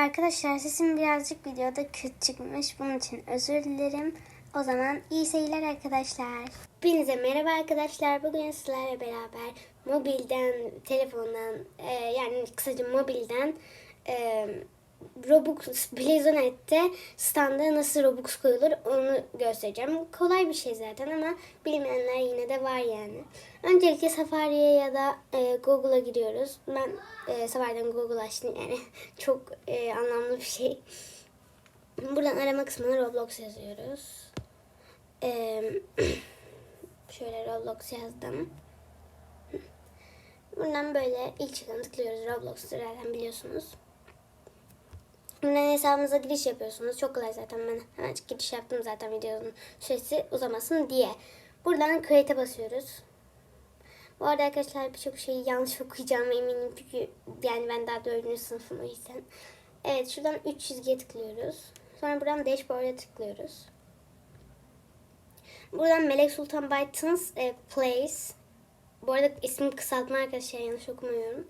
Arkadaşlar sesim birazcık videoda kötü çıkmış. Bunun için özür dilerim. O zaman iyi seyirler arkadaşlar. Hepinize merhaba arkadaşlar. Bugün sizlerle beraber mobilden, telefondan e, yani kısaca mobilden e, Robux Blazonet'te standa nasıl Robux koyulur onu göstereceğim. Kolay bir şey zaten ama bilmeyenler yine de var yani. Öncelikle Safari'ye ya da e, Google'a giriyoruz. Ben e, Safari'den Google açtım yani çok e, anlamlı bir şey. Buradan arama kısmına Roblox yazıyoruz. E, şöyle Roblox yazdım. Buradan böyle ilk çıkanı tıklıyoruz. Roblox'u zaten biliyorsunuz. Buradan hesabınıza giriş yapıyorsunuz. Çok kolay zaten ben hemen giriş yaptım zaten videonun süresi uzamasın diye. Buradan create'e basıyoruz. Bu arada arkadaşlar birçok şeyi yanlış okuyacağıma eminim çünkü yani ben daha dördüncü sınıfım o yüzden. Evet şuradan 3 çizgiye tıklıyoruz. Sonra buradan dashboard'a tıklıyoruz. Buradan Melek Sultan Bytons e, Place. Bu arada ismi kısaltma arkadaşlar yanlış okumuyorum.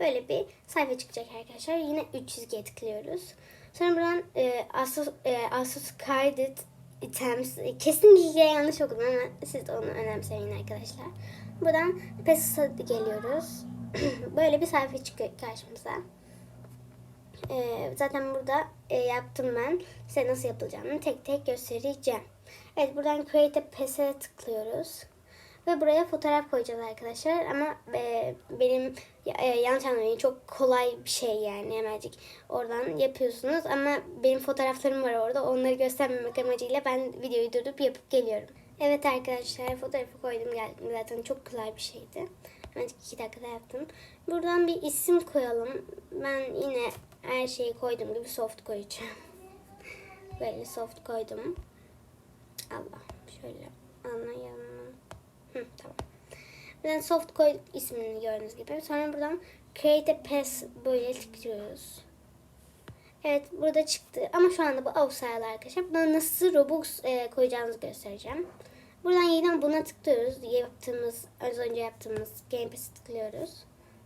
Böyle bir sayfa çıkacak arkadaşlar. Yine 3 çizgiye tıklıyoruz. Sonra buradan e, Asus, e, Asus Carded Items. E, Kesinlikle yanlış okudum ama siz onu önemseyin arkadaşlar. Buradan Pesus'a geliyoruz. Böyle bir sayfa çıkıyor karşımıza. E, zaten burada e, yaptım ben. Size nasıl yapılacağını tek tek göstereceğim. Evet buradan Create a PES'e tıklıyoruz. Ve buraya fotoğraf koyacağız arkadaşlar. Ama e, benim e, yanlış anlamayın çok kolay bir şey yani hemencik oradan yapıyorsunuz. Ama benim fotoğraflarım var orada. Onları göstermemek amacıyla ben videoyu durdurup yapıp geliyorum. Evet arkadaşlar fotoğrafı koydum geldim. Zaten çok kolay bir şeydi. Hemencik iki dakikada yaptım. Buradan bir isim koyalım. Ben yine her şeyi koyduğum gibi soft koyacağım. Böyle soft koydum. Allah şöyle anlayalım. Buradan soft koy ismini gördüğünüz gibi. Sonra buradan create a pass böyle tıklıyoruz. Evet burada çıktı. Ama şu anda bu sayılı arkadaşlar. Buradan nasıl Robux e, koyacağınızı göstereceğim. Buradan yeniden buna tıklıyoruz. Yaptığımız, az önce yaptığımız Game Pass'i tıklıyoruz.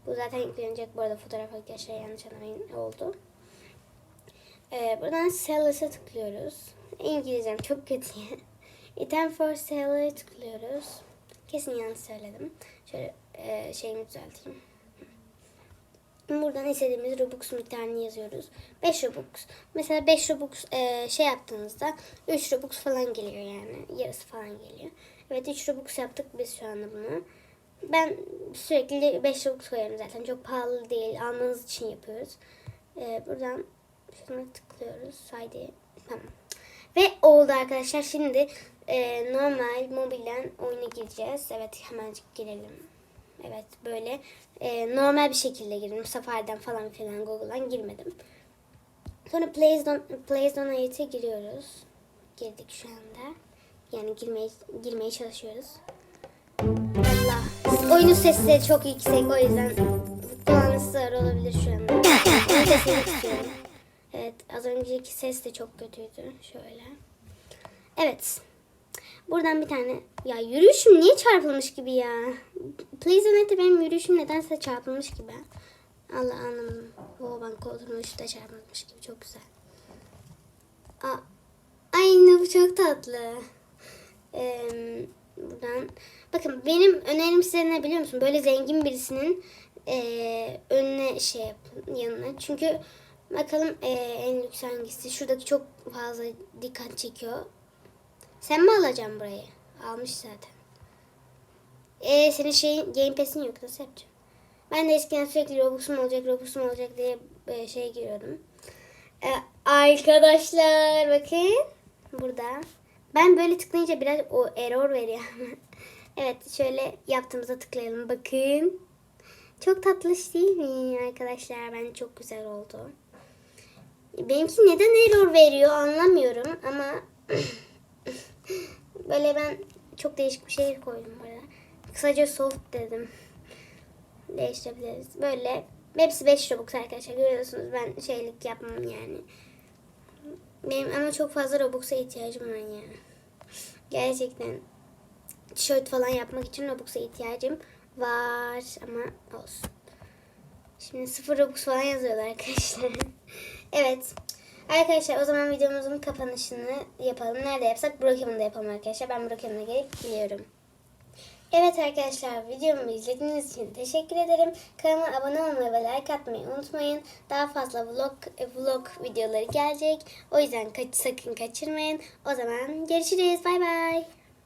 Bu zaten yüklenecek. Bu arada fotoğraf arkadaşlar yanlış anlamayın oldu. Ee, buradan Sellers'e tıklıyoruz. İngilizcem çok kötü. Item for Seller'e tıklıyoruz. Kesin yanlış söyledim. Şöyle e, şeyimi düzelteyim. Buradan istediğimiz Robux miktarını yazıyoruz. 5 Robux. Mesela 5 Robux e, şey yaptığınızda 3 Robux falan geliyor yani. Yarısı falan geliyor. Evet 3 Robux yaptık biz şu anda bunu. Ben sürekli 5 Robux koyarım zaten. Çok pahalı değil. Almanız için yapıyoruz. E, buradan şuna tıklıyoruz. Haydi. Tamam. Ve oldu arkadaşlar. Şimdi e, normal mobilden oyuna gireceğiz. Evet hemencik girelim. Evet böyle e, normal bir şekilde girdim. Safari'den falan filan Google'dan girmedim. Sonra Playstation Playstation'a giriyoruz. Girdik şu anda. Yani girmeye girmeye çalışıyoruz. Allah. Oyunun sesi çok yüksek o yüzden kulağınız sığır olabilir şu anda. Evet az önceki ses de çok kötüydü. Şöyle. Evet. Buradan bir tane ya yürüyüşüm niye çarpılmış gibi ya? Please Annette benim yürüyüşüm nedense çarpılmış gibi. Allah anlamadım. O ben koltuğumun üstü de çarpılmış gibi çok güzel. Aa, ay ne bu çok tatlı. Ee, buradan bakın benim önerim size ne biliyor musun? Böyle zengin birisinin e, önüne şey yapın yanına. Çünkü bakalım e, en lüks hangisi? Şuradaki çok fazla dikkat çekiyor. Sen mi alacaksın burayı? Almış zaten. Ee senin şeyin Game Pass'in yok nasıl yapacağım? Ben de eskiden sürekli Robux'um olacak, Robux'um olacak diye e, şey giriyordum. Ee, arkadaşlar bakın burada. Ben böyle tıklayınca biraz o error veriyor. evet şöyle yaptığımıza tıklayalım bakın. Çok tatlış değil mi arkadaşlar? Ben çok güzel oldu. Benimki neden error veriyor anlamıyorum ama Böyle ben çok değişik bir şey koydum buraya. Kısaca soft dedim. Değiştirebiliriz. Böyle hepsi 5 Robux arkadaşlar. Görüyorsunuz ben şeylik yapmam yani. Benim ama çok fazla Robux'a ihtiyacım var yani. Gerçekten tişört falan yapmak için Robux'a ihtiyacım var ama olsun. Şimdi sıfır Robux falan yazıyorlar arkadaşlar. Evet. Arkadaşlar o zaman videomuzun kapanışını yapalım. Nerede yapsak? Brookhaven'da yapalım arkadaşlar. Ben Brookhaven'a gelip geliyorum. Evet arkadaşlar videomu izlediğiniz için teşekkür ederim. Kanalıma abone olmayı ve like atmayı unutmayın. Daha fazla vlog e, vlog videoları gelecek. O yüzden kaç, sakın kaçırmayın. O zaman görüşürüz. Bay bay.